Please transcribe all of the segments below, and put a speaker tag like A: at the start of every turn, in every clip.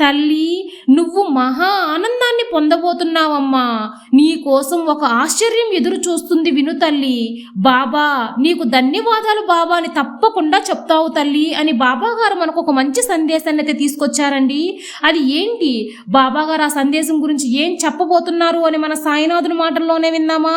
A: తల్లి నువ్వు మహా ఆనందాన్ని పొందబోతున్నావమ్మా. నీ కోసం ఒక ఆశ్చర్యం ఎదురు చూస్తుంది విను తల్లి. బాబా నీకు ధన్యవాదాలు బాబా అని తప్పకుండా చెప్తావు తల్లి అని బాబాగారు మనకు ఒక మంచి సందేశాన్ని అయితే తీసుకొచ్చారండి. అది ఏంటి? బాబాగారు ఆ సందేశం గురించి ఏం చెప్పబోతున్నారు అని మన సాయినాథుని మాటల్లోనే విన్నామా?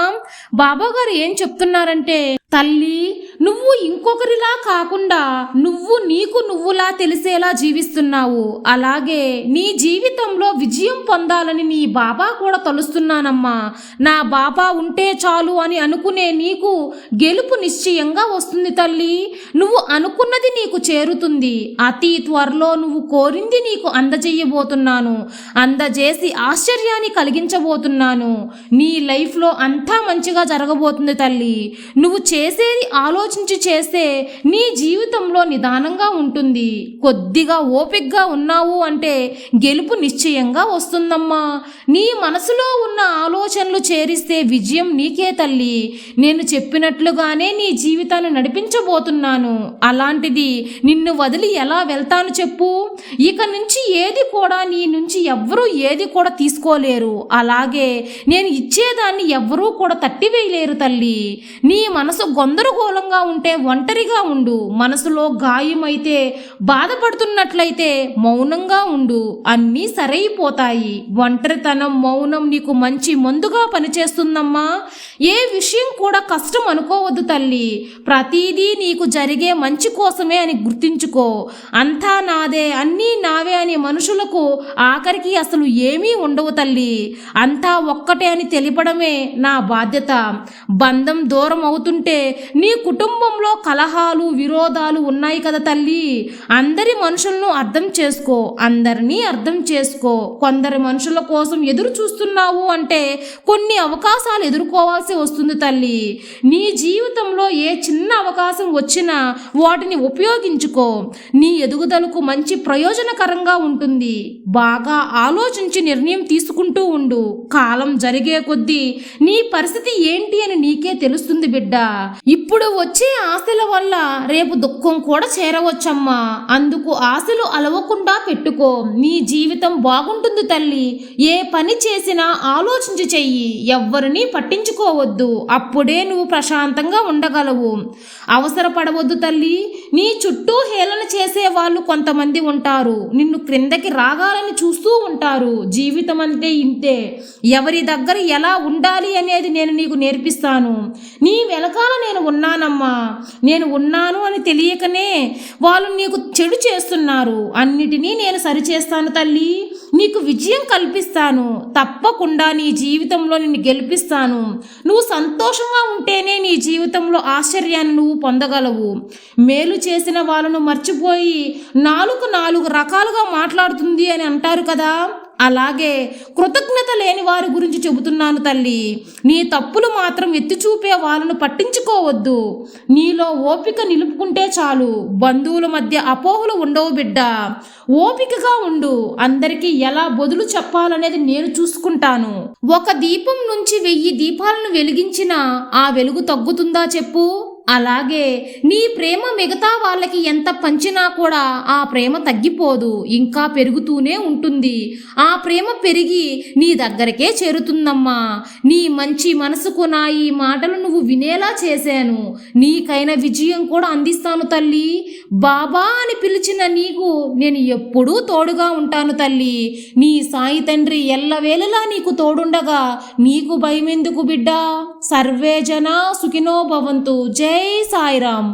A: బాబాగారు ఏం చెప్తున్నారంటే తల్లి నువ్వు ఇంకొకరిలా కాకుండా నువ్వు నీకు నువ్వులా తెలిసేలా జీవిస్తున్నావు. అలాగే నీ జీవితంలో విజయం పొందాలని నీ బాబా కూడా తలుస్తున్నానమ్మా. నా బాబా ఉంటే చాలు అని అనుకునే నీకు గెలుపు నిశ్చయంగా వస్తుంది తల్లి. నువ్వు అనుకున్నది నీకు చేరుతుంది. అతి త్వరలో నువ్వు కోరింది నీకు అందజేయబోతున్నాను. అందజేసి ఆశ్చర్యాన్ని కలిగించబోతున్నాను. నీ లైఫ్లో అంతా మంచిగా జరగబోతుంది తల్లి. నువ్వు చేసేది ఆలోచన ఆలోచించి చేస్తే నీ జీవితంలో నిదానంగా ఉంటుంది. కొద్దిగా ఓపికగా ఉన్నావు అంటే గెలుపు నిశ్చయంగా వస్తుందమ్మా. నీ మనసులో ఉన్న ఆలోచనలు చేరిస్తే విజయం నీకే తల్లి. నేను చెప్పినట్లుగానే నీ జీవితాన్ని నడిపించబోతున్నాను. అలాంటిది నిన్ను వదిలి ఎలా వెళ్తాను చెప్పు. ఇక నుంచి ఏది కూడా నీ నుంచి ఎవ్వరూ ఏది కూడా తీసుకోలేరు. అలాగే నేను ఇచ్చేదాన్ని ఎవ్వరూ కూడా తట్టివేయలేరు తల్లి. నీ మనసు గందరగోళంగా ఉంటే ఒంటరిగా ఉండు. మనసులో గాయమైతే బాధపడుతున్నట్లయితే మౌనంగా ఉండు. అన్నీ సరైపోతాయి. ఒంటరితనం మౌనం నీకు మంచి మందుగా పనిచేస్తుందమ్మా. ఏ విషయం కూడా కష్టం అనుకోవద్దు తల్లి. ప్రతిదీ నీకు జరిగే మంచి కోసమే అని గుర్తించుకో. అంతా నాదే అన్నీ నావే అనే మనుషులకు ఆఖరికి అసలు ఏమీ ఉండవు తల్లి. అంతా ఒక్కటే అని తెలిపడమే నా బాధ్యత. బంధం దూరం అవుతుంటే నీ కుటుంబంలో కలహాలు విరోధాలు ఉన్నాయి కదా తల్లి. అందరి మనుషులను అర్థం చేసుకో అందరినీ అర్థం చేసుకో. కొందరి మనుషుల కోసం ఎదురు చూస్తున్నావు అంటే కొన్ని అవకాశాలు ఎదుర్కోవాల్సి వస్తుంది తల్లి. నీ జీవితంలో ఏ చిన్న అవకాశం వచ్చినా వాటిని ఉపయోగించుకో. నీ ఎదుగుదలకు మంచి ప్రయోజనకరంగా ఉంటుంది. బాగా ఆలోచించి నిర్ణయం తీసుకుంటూ ఉండు. కాలం జరిగే కొద్దీ నీ పరిస్థితి ఏంటి అని నీకే తెలుస్తుంది బిడ్డ. ఇప్పుడు వచ్చి వచ్చే ఆశల వల్ల రేపు దుఃఖం కూడా చేరవచ్చమ్మా. అందుకు ఆశలు అలవకుండా పెట్టుకో. నీ జీవితం బాగుంటుంది తల్లి. ఏ పని చేసినా ఆలోచించి చెయ్యి. ఎవ్వరిని పట్టించుకోవద్దు. అప్పుడే నువ్వు ప్రశాంతంగా ఉండగలవు. అవసరపడవద్దు తల్లి. నీ చుట్టూ హేళన చేసే వాళ్ళు కొంతమంది ఉంటారు. నిన్ను క్రిందకి రాగాలని చూస్తూ ఉంటారు. జీవితం అంటే ఇంతే. ఎవరి దగ్గర ఎలా ఉండాలి అనేది నేను నీకు నేర్పిస్తాను. నీ వెనకాల నేను ఉన్నానమ్మా. నేను ఉన్నాను అని తెలియకనే వాళ్ళు నీకు చెడు చేస్తున్నారు. అన్నిటినీ నేను సరిచేస్తాను తల్లి. నీకు విజయం కల్పిస్తాను. తప్పకుండా నీ జీవితంలో నిన్ను గెలిపిస్తాను. నువ్వు సంతోషంగా ఉంటేనే నీ జీవితంలో ఆశ్చర్యాన్ని నువ్వు పొందగలవు. మేలు చేసిన వాళ్ళను మర్చిపోయి నాలుగు నాలుగు రకాలుగా మాట్లాడుతుంది అని అంటారు కదా. అలాగే కృతజ్ఞత లేని వారి గురించి చెబుతున్నాను తల్లి. నీ తప్పులు మాత్రం ఎత్తి చూపే వాళ్ళను పట్టించుకోవద్దు. నీలో ఓపిక నిలుపుకుంటే చాలు. బంధువుల మధ్య అపోహలు ఉండవు బిడ్డ. ఓపికగా ఉండు. అందరికీ ఎలా బదులు చెప్పాలనేది నేను చూసుకుంటాను. ఒక దీపం నుంచి వెయ్యి దీపాలను వెలిగించినా ఆ వెలుగు తగ్గుతుందా చెప్పు? అలాగే నీ ప్రేమ మిగతా వాళ్ళకి ఎంత పంచినా కూడా ఆ ప్రేమ తగ్గిపోదు ఇంకా పెరుగుతూనే ఉంటుంది. ఆ ప్రేమ పెరిగి నీ దగ్గరకే చేరుతుందమ్మా. నీ మంచి మనసుకు నా ఈ మాటలు నువ్వు వినేలా చేశాను. నీకైన విజయం కూడా అందిస్తాను తల్లి. బాబా అని పిలిచిన నీకు నేను ఎప్పుడూ తోడుగా ఉంటాను తల్లి. నీ సాయి తండ్రి ఎల్లవేళలా నీకు తోడుండగా నీకు భయమెందుకు బిడ్డా? సర్వేజన సుఖినో భవంతు. జయ జై సాయిరామ్